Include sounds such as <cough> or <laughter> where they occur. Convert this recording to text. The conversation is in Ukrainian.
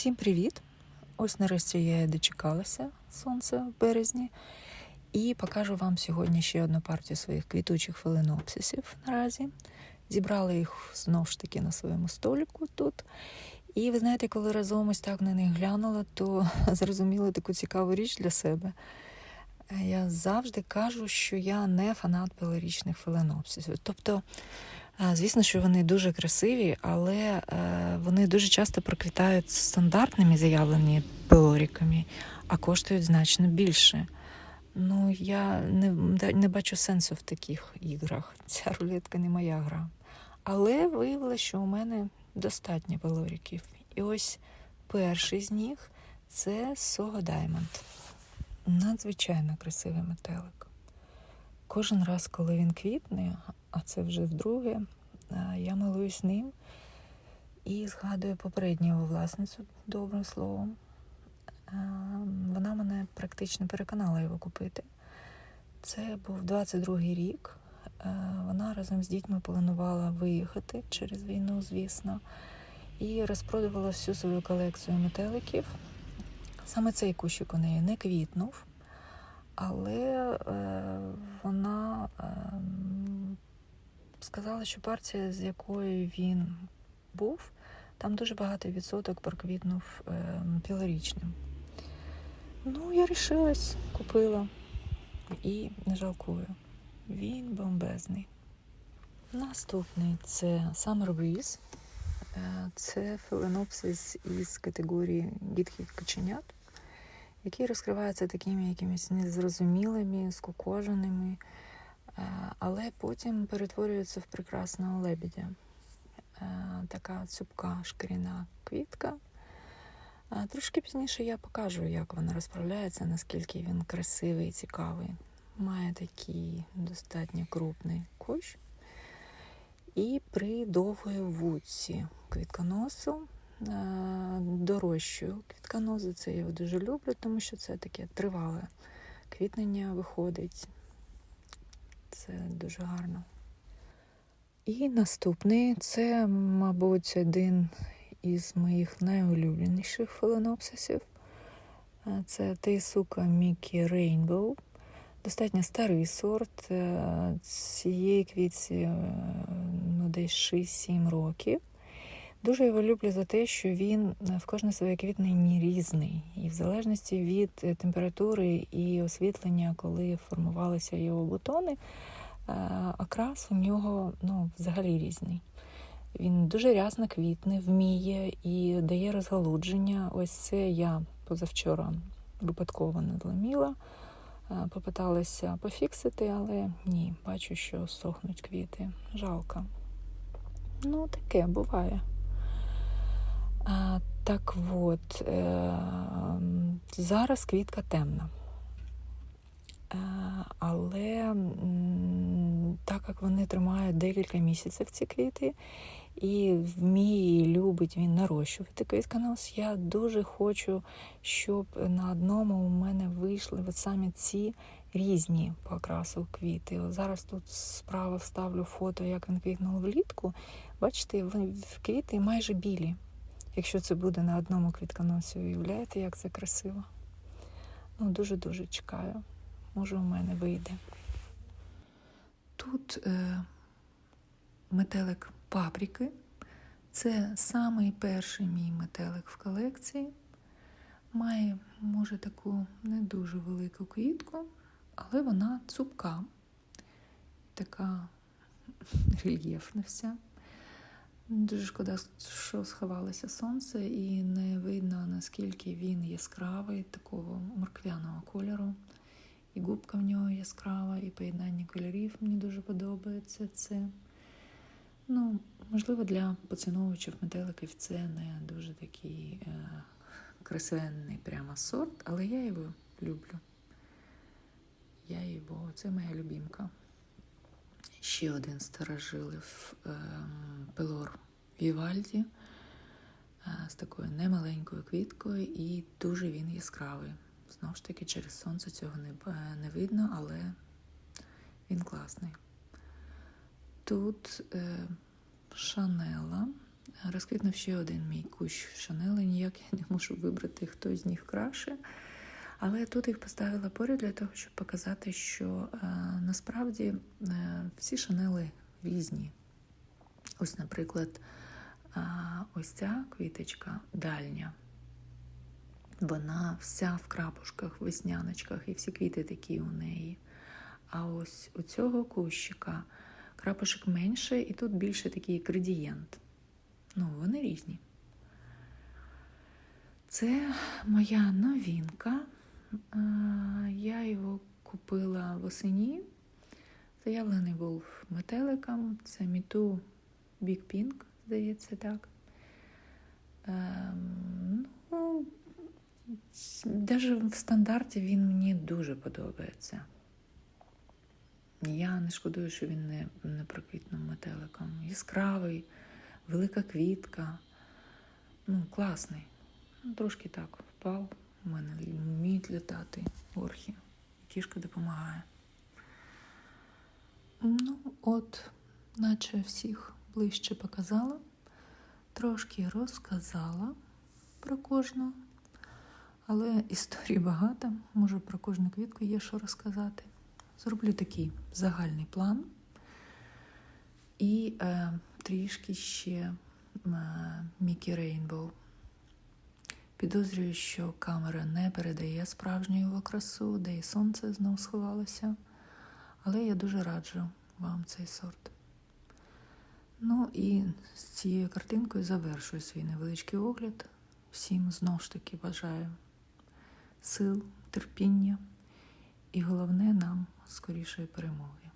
Всім привіт! Ось нарешті я дочекалася сонця в березні і покажу вам сьогодні ще одну партію своїх квітучих фаленопсисів наразі. Зібрала їх знову ж таки на своєму столику тут. І ви знаєте, коли разом ось так на них глянула, то <laughs> зрозуміла таку цікаву річ для себе. Я завжди кажу, що я не фанат пелорічних фаленопсисів. Тобто, е, звісно, що вони дуже красиві, але е, вони дуже часто проквітають стандартними заявлені пелоріками, а коштують значно більше. Ну, я не, не бачу сенсу в таких іграх. <laughs> Ця рулетка не моя гра. Але виявилося, що у мене достатньо пелоріків. І ось перший з них це Сого Diamond. Надзвичайно красивий метелик. Кожен раз, коли він квітне, а це вже вдруге, я милуюсь ним і згадую попередню його власницю добрим словом. Вона мене практично переконала його купити. Це був 22-й рік. Вона разом з дітьми планувала виїхати через війну, звісно, і розпродувала всю свою колекцію метеликів. Саме цей кущик у неї не квітнув, але е, вона е, сказала, що партія, з якою він був, там дуже багатий відсоток проквітнув е, пілорічним. Ну, я рішилась, купила і не жалкую. Він бомбезний. Наступний це Summer Breeze. Це феленопсис із категорії гідких каченят, які розкриваються такими якимись незрозумілими, скукоженими, але потім перетворюються в прекрасного лебедя. Така цупка шкіряна квітка. Трошки пізніше я покажу, як вона розправляється, наскільки він красивий і цікавий. Має такий достатньо крупний кущ. І при довгої вудці квітконосу дорожчою квітконосу. Це я його дуже люблю, тому що це таке тривале квітнення виходить. Це дуже гарно. І наступний це, мабуть, один із моїх найулюбленіших фаленопсисів. Це Тейсука Мікі Рейнбоу. Достатньо старий сорт. Цієї квітці ну, десь 6-7 років. Дуже його люблю за те, що він в кожне своє квітнення різний. І в залежності від температури і освітлення, коли формувалися його бутони, окрас у нього ну, взагалі різний. Він дуже рясно квітне, вміє і дає розгалудження. Ось це я позавчора випадково надломіла. Попиталася пофіксити, але ні, бачу, що сохнуть квіти. Жалко. Ну, таке буває. Так от, е, зараз квітка темна. Е, але так як вони тримають декілька місяців ці квіти, і вміє, і любить він нарощувати квітконос, я дуже хочу, щоб на одному у мене вийшли от саме ці різні по окрасу квіти. От зараз тут справа вставлю фото, як він квітнув влітку. Бачите, квіти майже білі. Якщо це буде на одному квітконосі, уявляєте, як це красиво. Ну, Дуже-дуже чекаю. Може, у мене вийде. Тут е, метелик паприки. Це самий перший мій метелик в колекції. Має, може, таку не дуже велику квітку, але вона цупка, така рельєфна вся. Дуже шкода, що сховалося сонце, і не видно, наскільки він яскравий, такого морквяного кольору. І губка в нього яскрава, і поєднання кольорів мені дуже подобається це. Ну, можливо, для поціновувачів метеликів це не дуже такий е, красивенний прямо сорт, але я його люблю. Я його, це моя любімка. Ще один старожилив е, пелор Вівальді е, з такою немаленькою квіткою, і дуже він яскравий. Знову ж таки, через сонце цього не, не видно, але він класний. Тут е, шанела. Розквітнув ще один мій кущ шанели, ніяк я не мушу вибрати, хто з них краще. Але я тут їх поставила поряд для того, щоб показати, що е, насправді е, всі шанели різні. Ось, наприклад, ось ця квіточка дальня. Вона вся в крапушках, весняночках, і всі квіти такі у неї. А ось у цього кущика крапушок менше, і тут більше такий градієнт. Ну, вони різні. Це моя новинка. Я його купила восені. Заявлений був метеликом. Це Міту Big Pink, здається, так. Ем, ну, навіть в стандарті він мені дуже подобається. Я не шкодую, що він не, не проквітнув метеликом. Яскравий, велика квітка. Ну, класний. Ну, трошки так впав. У мене вміють літати орхи. Кішка допомагає. Ну, от, наче всіх ближче показала, трошки розказала про кожну, але історій багато. Може, про кожну квітку є що розказати. Зроблю такий загальний план і е, трішки ще е, Мікі Рейнбоу. Підозрюю, що камера не передає справжню його красу, де і сонце знов сховалося. Але я дуже раджу вам цей сорт. Ну і з цією картинкою завершую свій невеличкий огляд. Всім знову ж таки бажаю сил, терпіння і головне нам скорішої перемоги.